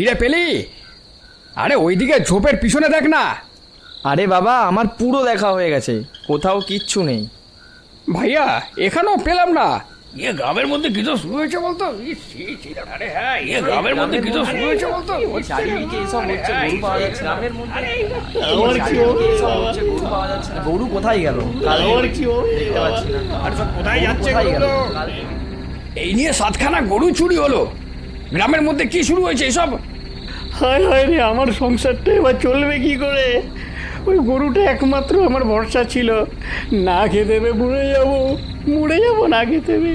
কিরে পেলি? আরে ওইদিকে ঝোপের পিছনে দেখ না। আরে বাবা আমার পুরো দেখা হয়ে গেছে। কোথাও কিচ্ছু নেই। ভাইয়া এখানেও পেলাম না। ইয়ে গ্রামের মধ্যে কিছু শুরু হয়েছে বলতো? ইস, ছি, ছি, আরে হ্যাঁ ইয়ে গ্রামের মধ্যে কিছু শুরু হয়েছে বলতো? চারিদিকে এসব হচ্ছে গরু পাওয়া যাচ্ছে গ্রামের মধ্যে আমার কি? হচ্ছে, গরু পাওয়া যাচ্ছে গরু কোথায় গেল? আমার কি দেখতে পাচ্ছি না। আর সব কোথায় যাচ্ছে এই নিয়ে সাতখানা গরু চুরি হলো। গ্রামের মধ্যে কি শুরু হয়েছে এসব? হায় হায় রে আমার সংসারটা এবার চলবে কি করে ওই গরুটা একমাত্র আমার ভরসা ছিল না খেতে দেবে মরে যাব মরে যাব না খেতে দেবে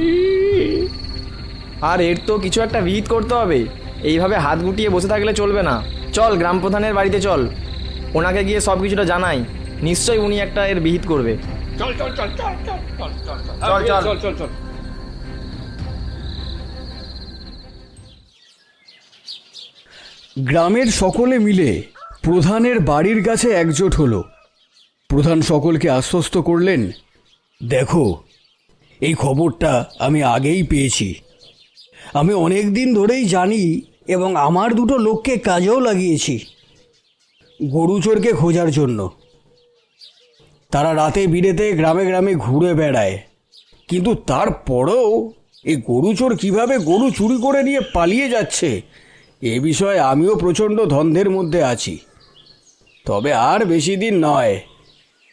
আর এর তো কিছু একটা বিহিত করতে হবে এইভাবে হাত গুটিয়ে বসে থাকলে চলবে না চল গ্রাম প্রধানের বাড়িতে চল ওনাকে গিয়ে সব কিছুটা জানাই নিশ্চয়ই উনি একটা এর বিহিত করবে চল চল চল চল চল চল চল চল, চল। চল চল গ্রামের সকলে মিলে প্রধানের বাড়ির কাছে একজোট হলো। প্রধান সকলকে আশ্বস্ত করলেন, দেখো, এই খবরটা আমি আগেই পেয়েছি। আমি অনেক দিন ধরেই জানি এবং আমার দুটো লোককে কাজেও লাগিয়েছি গরু চোরকে খোঁজার জন্য। তারা রাতে বিরেতে গ্রামে গ্রামে ঘুরে বেড়ায়। কিন্তু তারপরেও এই গরু চোর কীভাবে গরু চুরি করে নিয়ে পালিয়ে যাচ্ছে এ বিষয়ে আমিও প্রচণ্ড ধন্ধের মধ্যে আছি। তবে আর বেশি দিন নয়।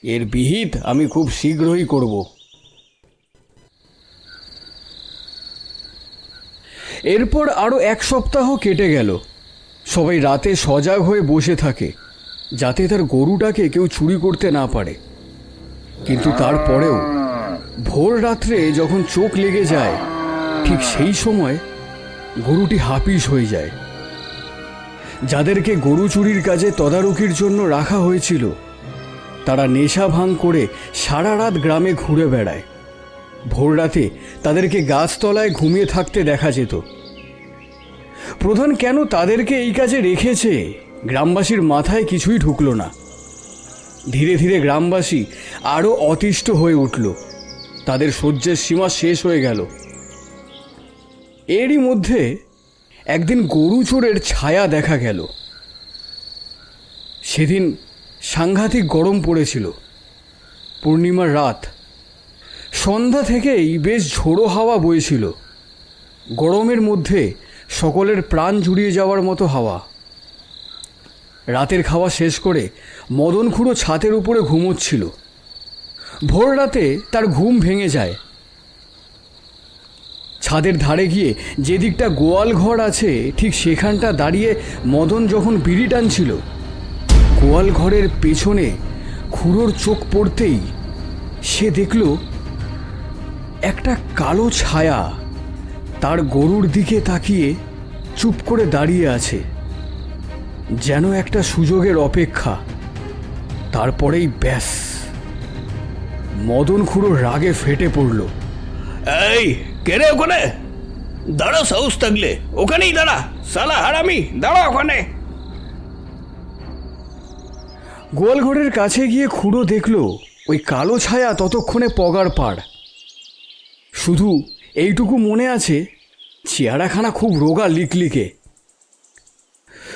এর বিহিত আমি খুব শীঘ্রই করব। এরপর আরও এক সপ্তাহ কেটে গেল। সবাই রাতে সজাগ হয়ে বসে থাকে, যাতে তার গরুটাকে কেউ চুরি করতে না পারে। কিন্তু তারপরেও ভোর রাত্রে যখন চোখ লেগে যায়, ঠিক সেই সময় গরুটি হাপিস হয়ে যায়। যাদেরকে গরু চুরির কাজে তদারকির জন্য রাখা হয়েছিল। তারা নেশা ভাঙ করে সারা রাত গ্রামে ঘুরে বেড়ায়। ভোর রাতে তাদেরকে গাছতলায় ঘুমিয়ে থাকতে দেখা যেত। প্রধান কেন তাদেরকে এই কাজে রেখেছে? গ্রামবাসীর মাথায় কিছুই ঢুকলো না। ধীরে ধীরে গ্রামবাসী আরও অতিষ্ঠ হয়ে উঠল। তাদের সহ্যের সীমা শেষ হয়ে গেল। এরই মধ্যে একদিন গরু চোরের ছায়া দেখা গেল। সেদিন সাংঘাতিক গরম পড়েছিল। পূর্ণিমার রাত। সন্ধ্যা থেকেই বেশ ঝোড়ো হাওয়া বইছিল। গরমের মধ্যে সকলের প্রাণ জুড়িয়ে যাওয়ার মতো হাওয়া। রাতের খাওয়া শেষ করে মদন খুঁড়ো ছাতের উপরে ঘুমোচ্ছিল। ভোর রাতে তার ঘুম ভেঙে যায়। ছাদের ধারে গিয়ে যেদিকটা গোয়াল ঘর আছে, ঠিক সেখানটা দাঁড়িয়ে মদন যখন বিড়ি টানছিল, গোয়াল ঘরের পেছনে খুঁড়োর চোখ পড়তেই সে দেখল একটা কালো ছায়া তার গরুর দিকে তাকিয়ে চুপ করে দাঁড়িয়ে আছে, যেন একটা সুযোগের অপেক্ষা। তারপরেই ব্যাস, মদন খুঁড়ো রাগে ফেটে পড়ল। এই কে রে ওখানে? দাঁড়া, সাহস থাকলে। ওখানেই দাঁড়া। সালা হারামি, দাঁড়া ওখানে। গোয়ালঘরের কাছে গিয়ে খুঁড়ো দেখল ওই কালো ছায়া ততক্ষণে পগার পাড়। শুধু এইটুকু মনে আছে চেয়ারাখানা খুব রোগা লিকলিকে।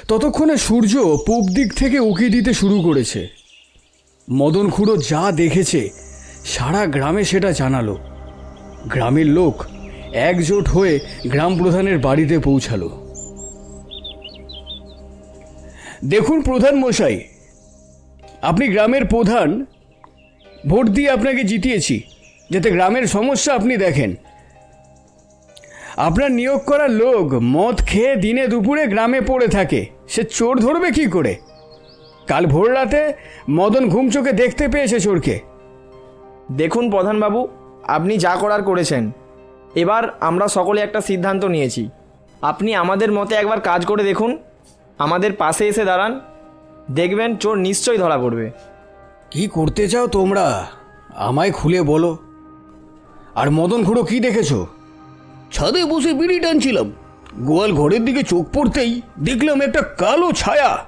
ততক্ষণে সূর্য পূব দিক থেকে উকি দিতে শুরু করেছে। মদন খুঁড়ো যা দেখেছে, সারা গ্রামে সেটা জানালো। গ্রামের লোক একজোট হয়ে গ্রাম প্রধানের বাড়িতে পৌঁছালো। দেখুন প্রধান মশাই, আপনি গ্রামের প্রধান, ভোট দিয়ে আপনাকে জিতিয়েছি, যাতে গ্রামের সমস্যা আপনি দেখেন। আপনার নিয়োগ করা লোক মদ খেয়ে দিনে দুপুরে গ্রামে পড়ে থাকে, সে চোর ধরবে কি করে? কাল ভোর রাতে মদন ঘুম চোখে দেখতে পেয়েছে চোরকে। দেখুন প্রধানবাবু, আপনি যা করার করেছেন এবার আমরা সকলে একটা সিদ্ধান্ত নিয়েছি। আপনি আমাদের মতে একবার কাজ করে দেখুন। আমাদের পাশে এসে দাঁড়ান। দেখবেন চোর নিশ্চয়ই ধরা পড়বে। কি করতে চাও তোমরা? আমায় খুলে বলো। আর মদন খুঁড়ো কি দেখেছ? ছাদে বসে বিড়ি টানছিলাম। গোয়াল ঘরের দিকে চোখ পড়তেই দেখলাম একটা কালো ছায়া।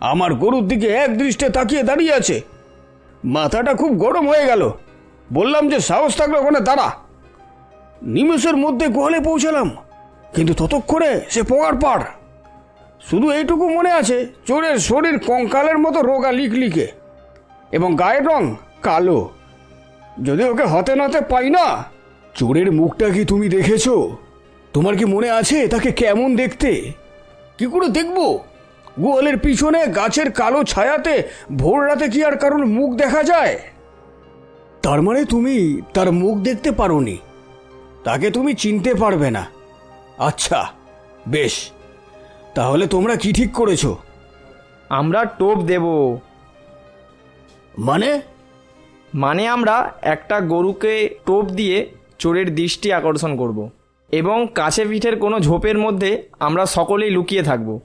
আমার গরুর দিকে এক দৃষ্টে তাকিয়ে দাঁড়িয়ে আছে। মাথাটা খুব গরম হয়ে গেল। বললাম যে সাহস থাকলে ওখানে দাঁড়া। নিমেষের মধ্যে গোয়ালে পৌঁছালাম, কিন্তু ততক্ষণে সে পোয়ার পাড়। শুধু এইটুকু মনে আছে, চোরের শরীর কঙ্কালের মতো রোগা লিকলিকে, এবং গায়ের রং কালো। যদি ওকে হতে নাতে পাই না, চোরের মুখটা কি তুমি দেখেছ? তোমার কি মনে আছে তাকে কেমন দেখতে? কি করে দেখব? গোয়ালের পিছনে গাছের কালো ছায়াতে ভোর রাতে কি আর কারোর মুখ দেখা যায়? তার মানে তুমি তার মুখ দেখতে পারোনি। তাকে তুমি চিনতে পারবে না। আচ্ছা বেশ। তাহলে তোমরা কি ঠিক করেছ? আমরা টোপ দেব। মানে? মানে আমরা একটা গরুকে টোপ দিয়ে চোরের দৃষ্টি আকর্ষণ করব। এবং কাছে পিঠের কোনো ঝোপের মধ্যে আমরা সকলেই লুকিয়ে থাকব।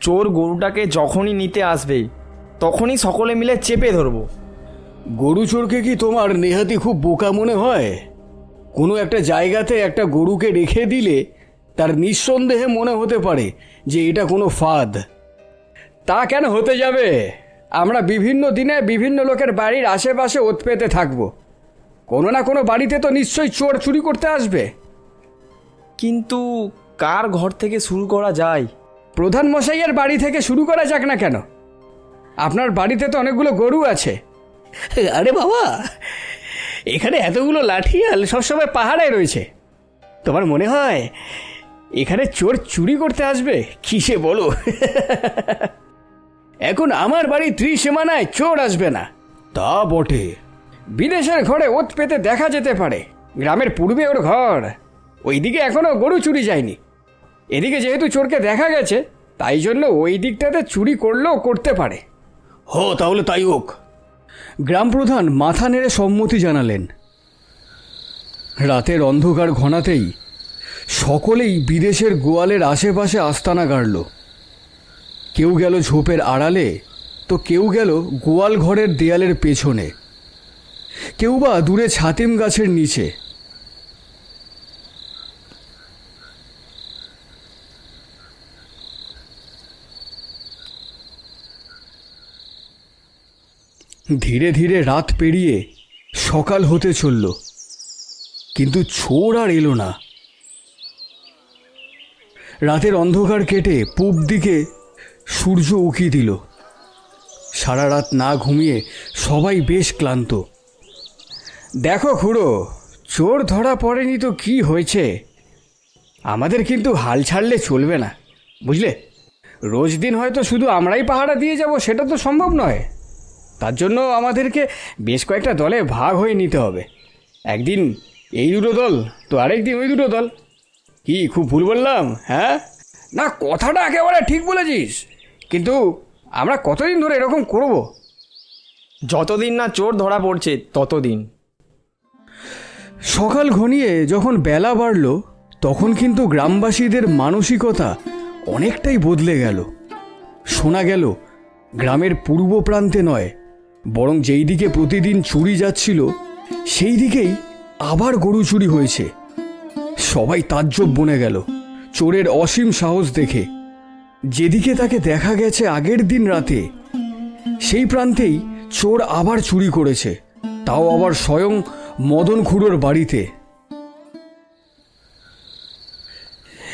চোর গরুটাকে যখনই নিতে আসবে তখনই সকলে মিলে চেপে ধরবো। গরু চোরকে কি তোমার নেহাতি খুব বোকা মনে হয়? কোনো একটা জায়গাতে একটা গরুকে রেখে দিলে তার নিঃসন্দেহে মনে হতে পারে যে এটা কোনো ফাঁদ। তা কেন হতে যাবে? আমরা বিভিন্ন দিনে বিভিন্ন লোকের বাড়ির আশেপাশে ওত পেতে থাকব। কোনো না কোনো বাড়িতে তো নিশ্চয়ই চোর চুরি করতে আসবে। কিন্তু কার ঘর থেকে শুরু করা যায়? প্রধান মশাইয়ের বাড়ি থেকে শুরু করা যাক না কেন? আপনার বাড়িতে তো অনেকগুলো গরু আছে। আরে বাবা এখানে এতগুলো লাঠি লাঠিয়াল সবসময় পাহাড়ে রয়েছে। তোমার মনে হয় এখানে চোর চুরি করতে আসবে? কিসে বলো? এখন আমার বাড়ি ত্রিসীমানায় চোর আসবে না। তা বটে। বিদেশের ঘরে ওত পেতে দেখা যেতে পারে। গ্রামের পূর্বে ওর ঘর। ওইদিকে এখনও গরু চুরি যায়নি। এদিকে যেহেতু চোরকে দেখা গেছে তাই জন্য ওই দিকটাতে চুরি করলেও করতে পারে। হো তাহলে তাই হোক। গ্রাম প্রধান মাথা নেড়ে সম্মতি জানালেন। রাতের অন্ধকার ঘনাতেই সকলেই বিদেশের গোয়ালের আশেপাশে আস্তানা গাড়ল। কেউ গেল ঝোপের আড়ালে, তো কেউ গেল গোয়াল ঘরের দেয়ালের পেছনে। কেউ বা দূরে ছাতিম গাছের নিচে। ধীরে ধীরে রাত পেরিয়ে সকাল হতে চলল, কিন্তু চোর আর এলো না। রাতের অন্ধকার কেটে পূব দিকে সূর্য উকি দিল। সারা রাত না ঘুমিয়ে সবাই বেশ ক্লান্ত। দেখো খুড়ো, চোর ধরা পড়েনি তো কি হয়েছে? আমাদের কিন্তু হাল ছাড়লে চলবে না, বুঝলে? রোজ দিন হয়তো শুধু আমরাই পাহারা দিয়ে যাব, সেটা তো সম্ভব নয়। তার জন্য আমাদেরকে বেশ কয়েকটা দলে ভাগ হয়ে নিতে হবে। একদিন এই দুটো দল তো আরেকদিন ওই দুটো দল। কি খুব ভুল বললাম হ্যাঁ? না কথাটা একেবারে ঠিক বলেছিস। কিন্তু আমরা কতদিন ধরে এরকম করব? যতদিন না চোর ধরা পড়ছে ততদিন। সকাল ঘনিয়ে যখন বেলা বাড়ল তখন কিন্তু গ্রামবাসীদের মানসিকতা অনেকটাই বদলে গেল। শোনা গেল গ্রামের পূর্ব প্রান্তে নয় বরং যেই দিকে প্রতিদিন চুরি যাচ্ছিল, সেই দিকেই আবার গরু চুরি হয়েছে। সবাই তাজ্জব বনে গেল, চোরের অসীম সাহস দেখে। যেদিকে তাকে দেখা গেছে আগের দিন রাতে, সেই প্রান্তেই চোর আবার চুরি করেছে, তাও আবার স্বয়ং মদন খুড়োর বাড়িতে।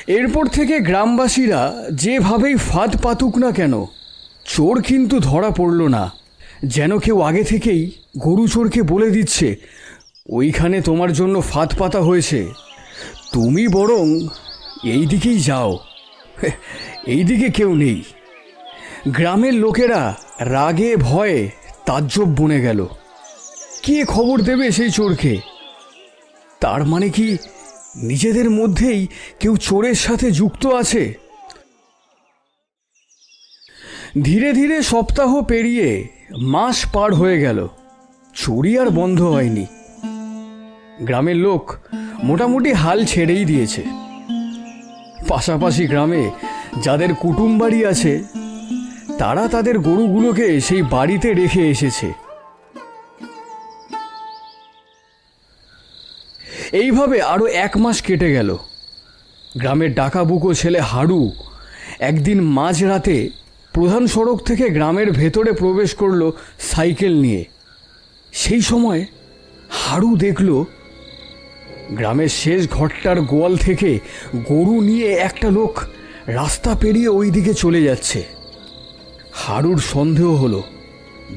এরপর থেকে গ্রামবাসীরা যেভাবেই ফাঁদ পাতুক না কেন, চোর কিন্তু ধরা পড়ল না। যেন কেউ আগে থেকেই গরু চোরকে বলে দিচ্ছে, ওইখানে তোমার জন্য ফাঁদ পাতা হয়েছে। তুমি বরং এই দিকেই যাও। এই দিকে কেউ নেই। গ্রামের লোকেরা রাগে, ভয়ে তাজ্জব বনে গেল। কে খবর দেবে সেই চোরকে? তার মানে কি নিজেদের মধ্যেই কেউ চোরের সাথে যুক্ত আছে? ধীরে ধীরে সপ্তাহ পেরিয়ে মাস পার হয়ে গেল। চুরি আর বন্ধ হয়নি। গ্রামের লোক মোটামুটি হাল ছেড়েই দিয়েছে। পাশাপাশি গ্রামে যাদের কুটুম বাড়ি আছে, তারা তাদের গরুগুলোকে সেই বাড়িতে রেখে এসেছে। এইভাবে আরও এক মাস কেটে গেল। গ্রামের ডাকাবুকো ছেলে হাড়ু একদিন মাঝরাতে প্রধান সড়ক থেকে গ্রামের ভেতরে প্রবেশ করল সাইকেল নিয়ে। সেই সময় হাড়ু দেখল গ্রামের শেষ ঘরটার গোয়াল থেকে গরু নিয়ে একটা লোক রাস্তা পেরিয়ে ওই দিকে চলে যাচ্ছে। হাড়ুর সন্দেহ হলো।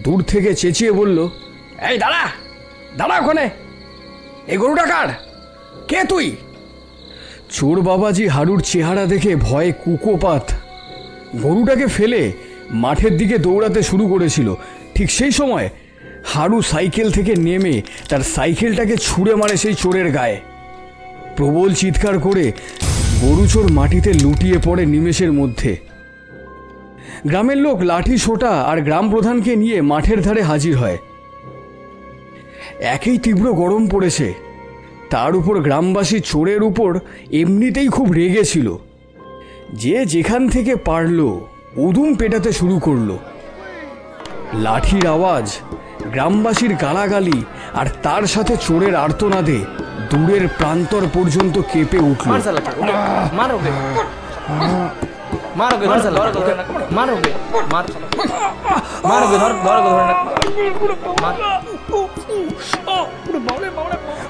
দূর থেকে চেঁচিয়ে বলল, এই দাঁড়া দাঁড়া ওখানে। এই গরুটা কার? কে তুই? চোর বাবাজি হাড়ুর চেহারা দেখে ভয়ে কুকোপাত। গরুটাকে ফেলে মাঠের দিকে দৌড়াতে শুরু করেছিল। ঠিক সেই সময় হারু সাইকেল থেকে নেমে তার সাইকেলটাকে ছুঁড়ে মারে সেই চোরের গায়ে। প্রবল চিৎকার করে গরু চোর মাটিতে লুটিয়ে পড়ে নিমেষের মধ্যে। গ্রামের লোক লাঠি, সোটা আর গ্রাম প্রধানকে নিয়ে মাঠের ধারে হাজির হয়। একেই তীব্র গরম পড়েছে। তার উপর গ্রামবাসী চোরের উপর এমনিতেই খুব রেগেছিল যে যেখান থেকে পারল উদুম পেটাতে শুরু করল। লাঠির আওয়াজ গ্রামবাসীর গালাগালি আর তার সাথে চোরের আর্তনাদে দূরের প্রান্তর পর্যন্ত কেঁপে উঠল।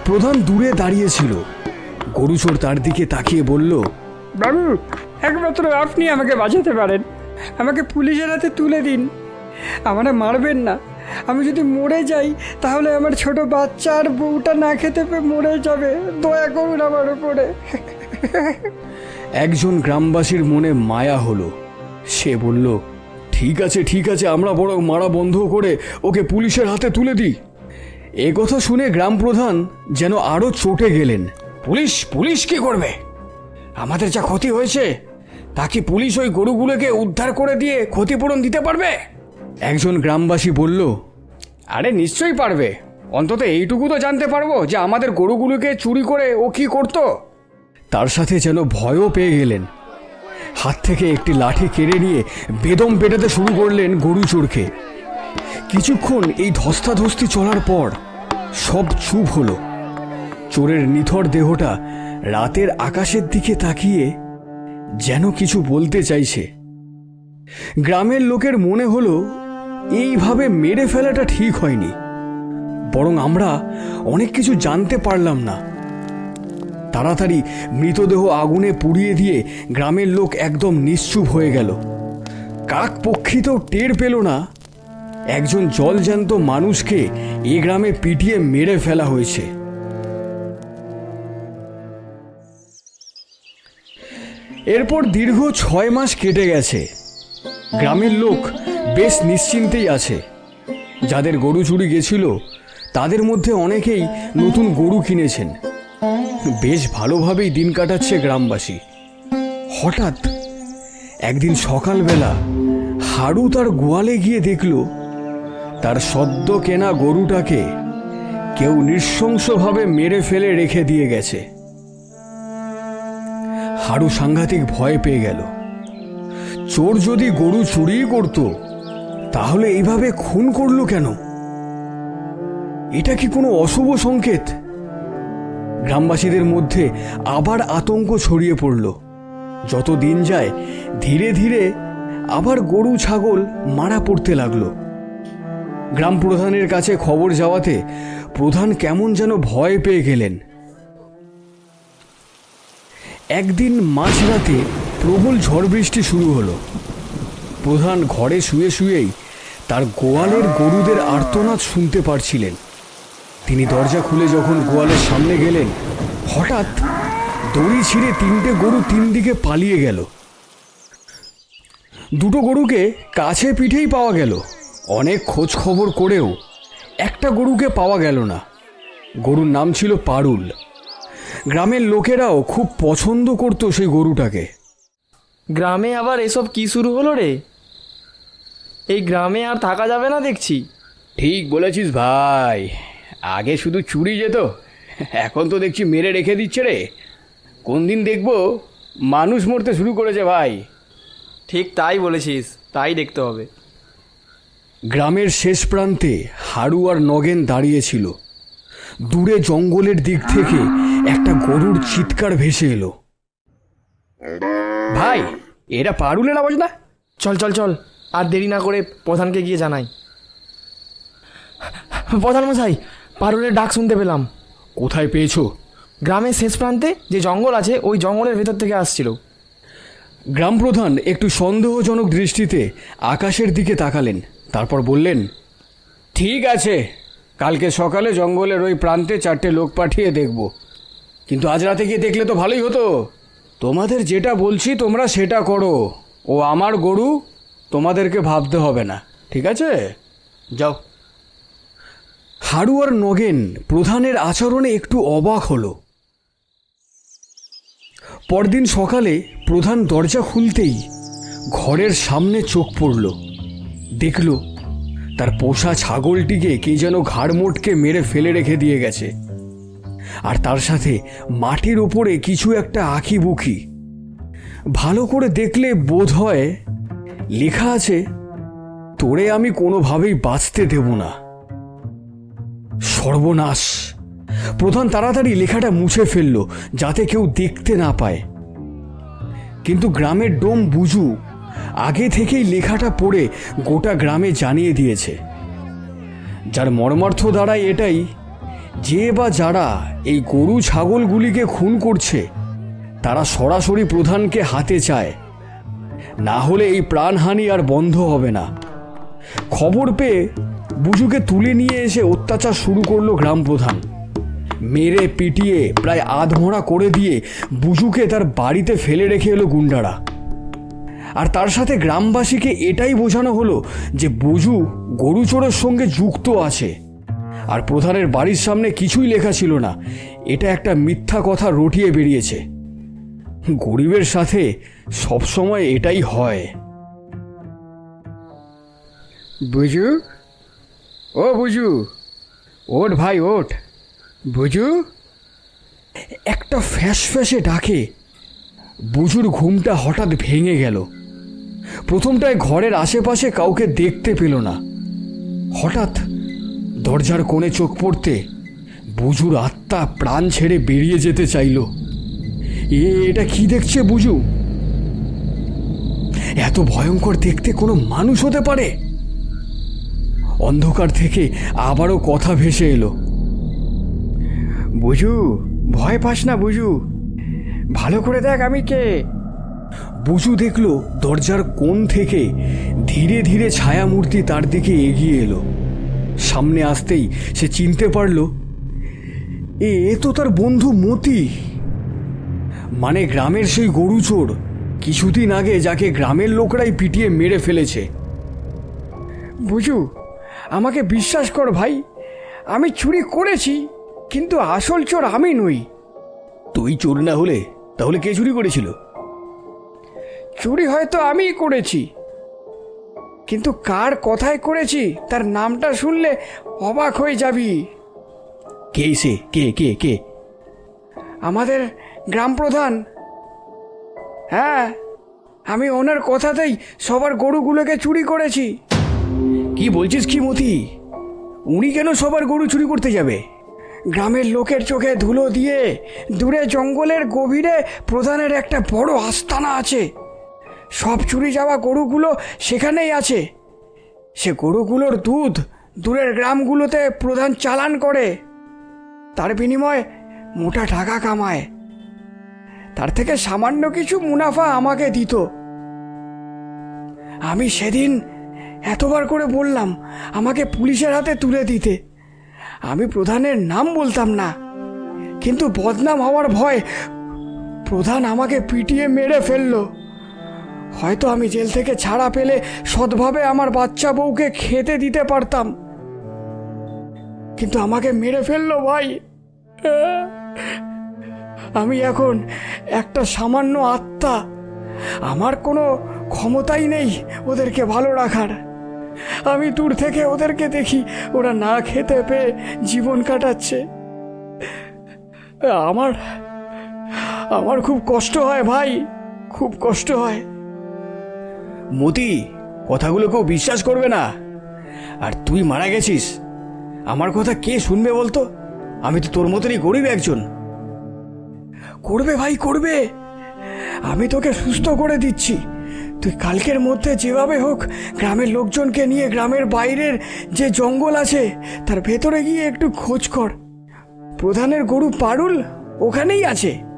প্রধান দূরে দাঁড়িয়েছিল গরুচোর তার দিকে তাকিয়ে বলল বাবু, একমাত্র আপনি আমাকে বাঁচাতে পারেন। আমাকে পুলিশের হাতে তুলে দিন। আমারে মারবেন না। আমি যদি মরে যাই, তাহলে আমার ছোট বাচ্চা আর বউটা না খেতে পেয়ে মরে যাবে। দয়া করুন আমার উপরে। একজন গ্রামবাসীর মনে মায়া হলো। সে বলল, ঠিক আছে ঠিক আছে, আমরা বরং মারা বন্ধ করে ওকে পুলিশের হাতে তুলে দিই। এ কথা শুনে গ্রাম প্রধান যেন আরও চটে গেলেন। পুলিশ পুলিশ কি করবে? আমাদের যা ক্ষতি হয়েছে, তা কি পুলিশ ওই গরুগুলোকে উদ্ধার করে দিয়ে ক্ষতিপূরণ দিতে পারবে? একজন গ্রামবাসী বলল, আরে, নিশ্চয়ই পারবে। অন্তত এইটুকু তো জানতে পারব যে আমাদের গরুগুলোকে চুরি করে ও কি করতো। তার সাথে যেন ভয়ও পেয়ে গেলেন। হাত থেকে একটি লাঠি কেড়ে নিয়ে বেদম পেটাতে শুরু করলেন গরু চোরকে। কিছুক্ষণ এই ধস্তাধস্তি চলার পর সব চুপ হলো। চোরের নিথর দেহটা রাতের আকাশের দিকে তাকিয়ে যেন কিছু বলতে চাইছে। গ্রামের লোকের মনে হলো, এইভাবে মেরে ফেলাটা ঠিক হয়নি। বরং আমরা অনেক কিছু জানতে পারলাম না। তাড়াতাড়ি মৃতদেহ আগুনে পুড়িয়ে দিয়ে গ্রামের লোক একদম নিশ্চুপ হয়ে গেল। কাক পক্ষী তো টের পেল না, একজন জলজ্যান্ত মানুষকে এ গ্রামে পিটিয়ে মেরে ফেলা হয়েছে। এরপর দীর্ঘ ছয় মাস কেটে গেছে। গ্রামের লোক বেশ নিশ্চিন্তেই আছে। যাদের গরু চুরি গেছিল, তাদের মধ্যে অনেকেই নতুন গরু কিনেছেন। বেশ ভালোভাবেই দিন কাটাচ্ছে গ্রামবাসী। হঠাৎ একদিন সকালবেলা হাড়ু তার গোয়ালে গিয়ে দেখল, তার সদ্য কেনা গরুটাকে কেউ নৃশংসভাবে মেরে ফেলে রেখে দিয়ে গেছে। হাড়ু সাংঘাতিক ভয় পেয়ে গেল। চোর যদি গরু চুরিই করত, তাহলে এইভাবে খুন করল কেন? এটা কি কোনো অশুভ সংকেত? গ্রামবাসীদের মধ্যে আবার আতঙ্ক ছড়িয়ে পড়ল। যত দিন যায়, ধীরে ধীরে আবার গরু, ছাগল মারা পড়তে লাগল। গ্রাম প্রধানের কাছে খবর যাওয়াতে প্রধান কেমন যেন ভয় পেয়ে গেলেন। একদিন মাঝরাতে প্রবল ঝড় বৃষ্টি শুরু হলো। প্রধান ঘরে শুয়ে শুয়েই তার গোয়ালের গরুদের আর্তনাদ শুনতে পারছিলেন। তিনি দরজা খুলে যখন গোয়ালের সামনে গেলেন, হঠাৎ দড়ি ছিঁড়ে তিনটে গরু তিন দিকে পালিয়ে গেল। দুটো গরুকে কাছে পিঠেই পাওয়া গেল। অনেক খোঁজ খবর করেও একটা গরুকে পাওয়া গেল না। গরুর নাম ছিল পারুল। গ্রামের লোকেরাও খুব পছন্দ করতো সেই গরুটাকে। গ্রামে আবার এসব কি শুরু হলো রে? এই গ্রামে আর থাকা যাবে না দেখছি। ঠিক বলেছিস ভাই। আগে শুধু চুরি যেত এখন তো দেখছি মেরে রেখে দিচ্ছে রে। কোন দিন দেখব মানুষ মরতে শুরু করেছে ভাই। ঠিক তাই বলেছিস তাই দেখতে হবে। গ্রামের শেষ প্রান্তে হাড়ু আর নগেন দাঁড়িয়েছিল দূরে জঙ্গলের দিক থেকে একটা গরুর চিৎকার ভেসে এলো। ভাই এটা পারুলের আওয়াজ না? চল চল চল আর দেরি না করে প্রধানকে গিয়ে জানাই। প্রধান মশাই পারুলের ডাক শুনতে পেলাম। কোথায় পেয়েছ? গ্রামের শেষ প্রান্তে যে জঙ্গল আছে ওই জঙ্গলের ভেতর থেকে আসছিল। গ্রাম প্রধান একটু সন্দেহজনক দৃষ্টিতে আকাশের দিকে তাকালেন। তারপর বললেন ঠিক আছে কালকে সকালে জঙ্গলের ওই প্রান্তে চারটে লোক পাঠিয়ে দেখব। কিন্তু আজ রাতে গিয়ে দেখলে তো ভালোই হতো। তোমাদের যেটা বলছি তোমরা সেটা করো। ও আমার গরু তোমাদেরকে ভাবতে হবে না। ঠিক আছে? যাও। হাড়ু আর নগেন প্রধানের আচরণে একটু অবাক হলো। পরদিন সকালে প্রধান দরজা খুলতেই ঘরের সামনে চোখ পড়ল। দেখল তার পোষা ছাগলটিকে কে যেন ঘাড় মোটকে মেরে ফেলে রেখে দিয়ে গেছে। আর তার সাথে মাটির ওপরে কিছু একটা আঁকি বুকি ভালো করে দেখলে বোধ হয় লেখা আছে, তোরে আমি কোনোভাবেই বাঁচতে দেব না। সর্বনাশ। প্রধান তাড়াতাড়ি লেখাটা মুছে ফেলল, যাতে কেউ দেখতে না পায়। কিন্তু গ্রামের ডোম বুঝু আগে থেকেই লেখাটা পড়ে গোটা গ্রামে জানিয়ে দিয়েছে। যার মর্মার্থ দাঁড়ায় এটাই যে বা যারা এই গরু ছাগলগুলিকে খুন করছে, তারা সরাসরি প্রধানকে হাতে চায়। না হলে এই প্রাণহানি আর বন্ধ হবে না। খবর পেয়ে বুজুকে তুলে নিয়ে এসে অত্যাচার শুরু করল গ্রাম প্রধান। মেরে পিটিয়ে প্রায় আধমোড়া করে দিয়ে বুজুকে তার বাড়িতে ফেলে রেখে এলো গুন্ডারা। আর তার সাথে গ্রামবাসীকে এটাই বোঝানো হলো যে বুজু গরু চোরের সঙ্গে যুক্ত আছে। আর প্রধানের বাড়ির সামনে কিছুই লেখা ছিল না। এটা একটা মিথ্যা কথা রটিয়ে বেরিয়েছে। গরিবের সাথে সবসময় এটাই হয়। বুঝু? ও বুঝু? ওঠ ভাই ওঠ। বুঝু? একটা ফ্যাস ফ্যাসে ডাকে। বুজুর ঘুমটা হঠাৎ ভেঙে গেল। প্রথমটায় ঘরের আশেপাশে কাউকে দেখতে পেল না। হঠাৎ দরজার কোণে চোখ পড়তে বুজুর আত্মা প্রাণ ছেড়ে বেরিয়ে যেতে চাইল। এ, এটা কি দেখছে বুজু? এত ভয়ঙ্কর দেখতে কোনো মানুষ হতে পারে? অন্ধকার থেকে আবারও কথা ভেসে এলো। বুঝু ভয় পাস না বুঝু ভালো করে দেখ আমি কে। বুজু দেখল দরজার কোণ থেকে ধীরে ধীরে ছায়ামূর্তি তার দিকে এগিয়ে এলো। সামনে আসতেই সে চিনতে পারল এ তো তার বন্ধু মতি। মানে গ্রামের সেই গরু চোর কিছুদিন আগে যাকে গ্রামের লোকরাই পিটিয়ে মেরে ফেলেছে। বুঝু, আমাকে বিশ্বাস কর ভাই, আমি চুরি করেছি, কিন্তু আসল চোর আমি নই। তুই চোর না হলে তাহলে কে চুরি করেছিল? চুরি হয়তো আমিই করেছি। কিন্তু কার কথায় করেছি তার নামটা শুনলে অবাক হয়ে যাবি। কে সে? কে কে কে? আমাদের গ্রাম প্রধান। হ্যাঁ আমি ওনার কথাতেই সবার গরুগুলোকে চুরি করেছি। কি বলছিস কি মতি উনি কেন সবার গরু চুরি করতে যাবে? গ্রামের লোকের চোখে ধুলো দিয়ে দূরে জঙ্গলের গভীরে প্রধানের একটা বড় আস্তানা আছে। সব চুরি যাওয়া গরুগুলো সেখানেই আছে। সে গরুগুলোর দুধ দূরের গ্রামগুলোতে প্রধান চালান করে। তার বিনিময়ে মোটা টাকা কামায়। তার থেকে সামান্য কিছু মুনাফা আমাকে দিত। আমি সেদিন এতবার করে বললাম, আমাকে পুলিশের হাতে তুলে দিতে। আমি প্রধানের নাম বলতাম না, কিন্তু বদনাম হওয়ার ভয় প্রধান আমাকে পিটিয়ে মেরে ফেলল। হয়তো আমি জেল থেকে ছাড়া পেলে সৎভাবে আমার বাচ্চা বউকে খেতে দিতে পারতাম। কিন্তু আমাকে মেরে ফেলল ভাই। আমি এখন একটা সামান্য আত্মা। আমার কোনো ক্ষমতাই নেই ওদেরকে ভালো রাখার। আমি দূর থেকে ওদেরকে দেখি ওরা না খেতে পেয়ে জীবন কাটাচ্ছে। আমার আমার খুব কষ্ট হয় ভাই, খুব কষ্ট হয়। মতি কথাগুলো কেউ বিশ্বাস করবে না। আর তুই মারা গেছিস। আমার কথা কে শুনবে বলতো? আমি তো তোর মতনই গরিব একজন। করবে ভাই, করবে। আমি তোকে সুস্থ করে দিচ্ছি। তুই কালকের মধ্যে যেভাবে হোক গ্রামের লোকজনকে নিয়ে গ্রামের বাইরের যে জঙ্গল আছে, তার ভেতরে গিয়ে একটু খোঁজ কর। প্রধানের গরু পারুল ওখানেই আছে।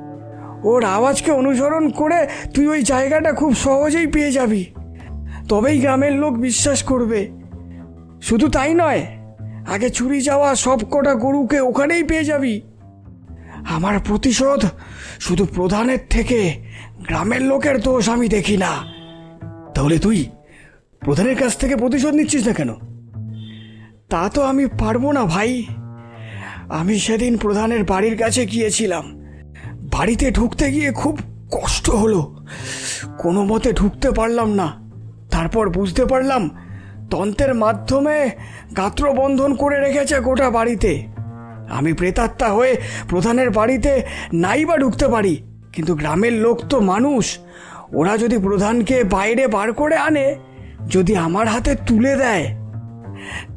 ওর আওয়াজকে অনুসরণ করে তুই ওই জায়গাটা খুব সহজেই পেয়ে যাবি। তবেই গ্রামের লোক বিশ্বাস করবে। শুধু তাই নয়, আগে চুরি যাওয়া সব কটা গরুকে ওখানেই পেয়ে যাবি। আমার প্রতিশোধ শুধু প্রধানের থেকে গ্রামের লোকের দোষ আমি দেখি না। তাহলে তুই প্রধানের কাছ থেকে প্রতিশোধ নিচ্ছিস না কেন? তা তো আমি পারব না ভাই। আমি সেদিন প্রধানের বাড়ির কাছে গিয়েছিলাম। বাড়িতে ঢুকতে গিয়ে খুব কষ্ট হলো। কোনো মতে ঢুকতে পারলাম না। তারপর বুঝতে পারলাম তন্ত্রের মাধ্যমে গাত্রবন্ধন করে রেখেছে গোটা বাড়িতে। আমি প্রেতাত্মা হয়ে প্রধানের বাড়িতে নাই বা ঢুকতে পারি, কিন্তু গ্রামের লোক তো মানুষ। ওরা যদি প্রধানকে বাইরে বার করে আনে, যদি আমার হাতে তুলে দেয়,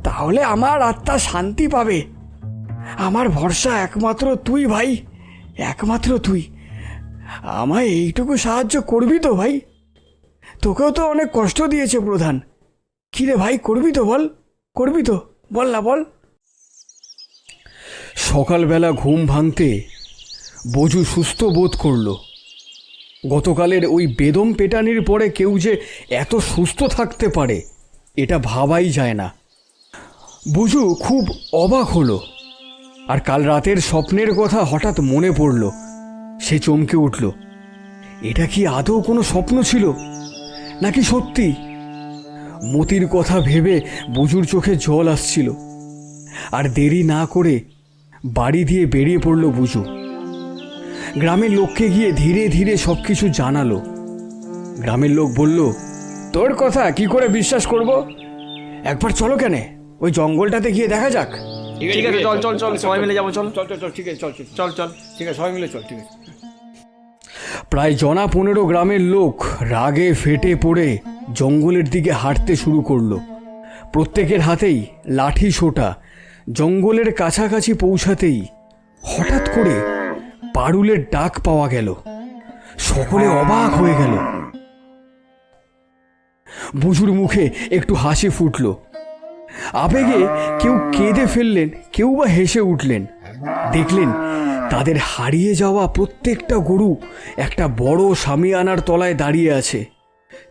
তাহলে আমার আত্মা শান্তি পাবে। আমার ভরসা একমাত্র তুই ভাই। একমাত্র তুই। আমায় এইটুকু সাহায্য করবি তো ভাই। তোকেও তো অনেক কষ্ট দিয়েছে প্রধান। কিরে ভাই, করবি তো বল। করবি তো। বল না, বল। সকালবেলা ঘুম ভাঙতে বজু সুস্থ বোধ করল। গতকালের ওই বেদম পেটানির পরে কেউ যে এত সুস্থ থাকতে পারে, এটা ভাবাই যায় না। বুঝু খুব অবাক হলো। আর কাল রাতের স্বপ্নের কথা হঠাৎ মনে পড়ল। সে চমকে উঠল। এটা কি আদৌ কোনো স্বপ্ন ছিল? নাকি সত্যি? মতির কথা ভেবে বুজুর চোখে জল আসছিল। আর দেরি না করে বাড়ি দিয়ে বেরিয়ে পড়ল বুজু। গ্রামের লোককে গিয়ে ধীরে ধীরে সব কিছু জানালো। গ্রামের লোক বলল, তোর কথা কি করে বিশ্বাস করব? একবার চলো কেন, ওই জঙ্গলটাতে গিয়ে দেখা যাক। ঠিক আছে চল চল চল সবাই মিলে যাব চল। চল চল চল ঠিক আছে চল চল চল চল ঠিক আছে সবাই মিলে চল ঠিক আছে। প্রায় জনা পনেরো গ্রামের লোক রাগে ফেটে পড়ে জঙ্গলের দিকে হাঁটতে শুরু করল। প্রত্যেকের হাতেই লাঠি সোটা জঙ্গলের কাছাকাছি পৌঁছাতেই হঠাৎ করে পারুলের ডাক পাওয়া গেল। সকলে অবাক হয়ে গেল। বুঝুর মুখে একটু হাসি ফুটল। আবেগে কেউ কেঁদে ফেললেন, কেউ বা হেসে উঠলেন। দেখলেন তাদের হারিয়ে যাওয়া প্রত্যেকটা গরু একটা বড় সামিয়ানার তলায় দাঁড়িয়ে আছে।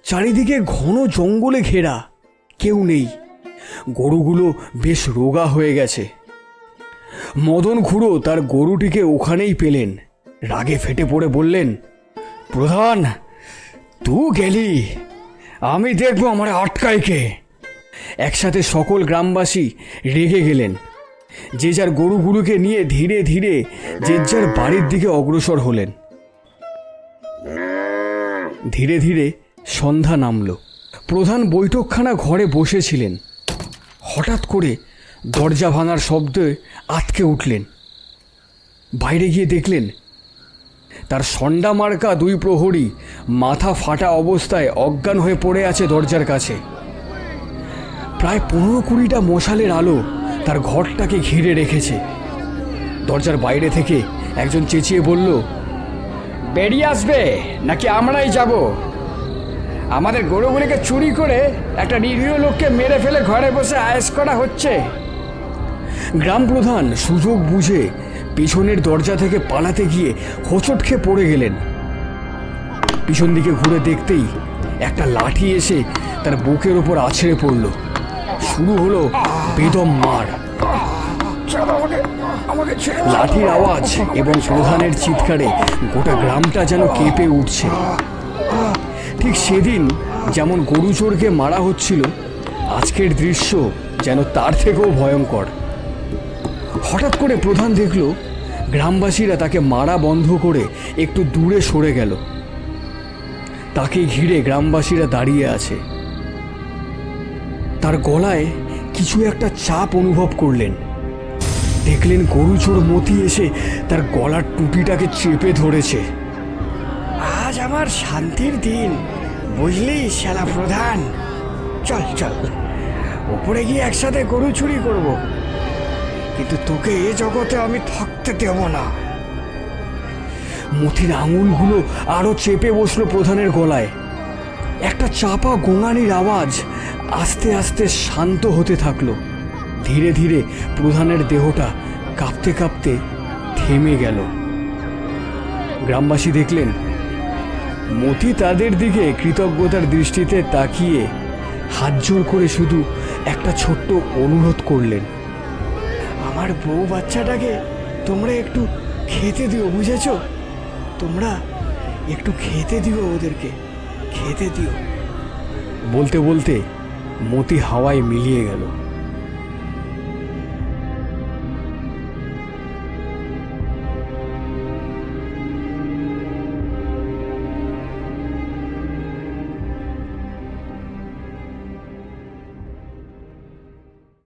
চারিদিকে ঘন জঙ্গলে ঘেরা, কেউ নেই। গরুগুলো বেশ রোগা হয়ে গেছে। মদন খুঁড়ো তার গরুটিকে ওখানেই পেলেন। রাগে ফেটে পড়ে বললেন, প্রধান তু গেলি। আমি দেখব আমার আটকায় কে একসাথে সকল গ্রামবাসী রেগে গেলেন। যে যার গরুগুলোকে নিয়ে ধীরে ধীরে যে যার বাড়ির দিকে অগ্রসর হলেন। ধীরে ধীরে সন্ধ্যা নামল। প্রধান বৈঠকখানা ঘরে বসেছিলেন। হঠাৎ করে দরজা ভাঙার শব্দে আটকে উঠলেন। বাইরে গিয়ে দেখলেন, তার সন্ডা মার্কা দুই প্রহরী মাথা ফাটা অবস্থায় অজ্ঞান হয়ে পড়ে আছে দরজার কাছে। প্রায় পনেরো কুড়িটা মশালের আলো তার ঘরটাকে ঘিরে রেখেছে। দরজার বাইরে থেকে একজন চেঁচিয়ে বলল, বেরিয়ে আসবে, নাকি আমরাই যাব? আমাদের গরুগুলিকে চুরি করে একটা নিরীহ লোককে মেরে ফেলে ঘরে বসে আয়েস করা হচ্ছে। গ্রাম প্রধান সুযোগ বুঝে পিছনের দরজা থেকে পালাতে গিয়ে হোঁচট খেয়ে পড়ে গেলেন। পিছন দিকে ঘুরে দেখতেই একটা লাঠি এসে তার বুকের ওপর আছড়ে পড়ল। শুরু হলো বেদম মার। লাঠির আওয়াজ এবং প্রধানের চিৎকারে গোটা গ্রামটা যেন কেঁপে উঠছে। ঠিক সেদিন যেমন গরু চোরকে মারা হচ্ছিল আজকের দৃশ্য যেন তার থেকেও ভয়ঙ্কর। হঠাৎ করে প্রধান দেখল গ্রামবাসীরা তাকে মারা বন্ধ করে একটু দূরে সরে গেল। তাকে ঘিরে গ্রামবাসীরা দাঁড়িয়ে আছে। তার গলায় কিছু একটা চাপ অনুভব করলেন। দেখলেন গরুচোর মতি এসে তার গলার টুপিটাকে চেপে ধরেছে। আজ আমার শান্তির দিন, বুঝলি শালা প্রধান? চল চল, ওপরে গিয়ে একসাথে গরু চুরি করব। কিন্তু তোকে এ জগতে আমি থাকতে দেব না। মতির আঙুলগুলো আরও চেপে বসল প্রধানের গলায়। একটা চাপা গোঙানির আওয়াজ আস্তে আস্তে শান্ত হতে থাকল। ধীরে ধীরে প্রধানের দেহটা কাঁপতে কাঁপতে থেমে গেল। গ্রামবাসী দেখলেন, মতি তাদের দিকে কৃতজ্ঞতার দৃষ্টিতে তাকিয়ে হাত জোর করে শুধু একটা ছোট্ট অনুরোধ করলেন। আমার বউ বাচ্চাটাকে তোমরা একটু খেতে দিও, বুঝেছ? তোমরা একটু খেতে দিও ওদেরকে, খেতে দিও। বলতে বলতে মতি হাওয়ায় মিলিয়ে গেল।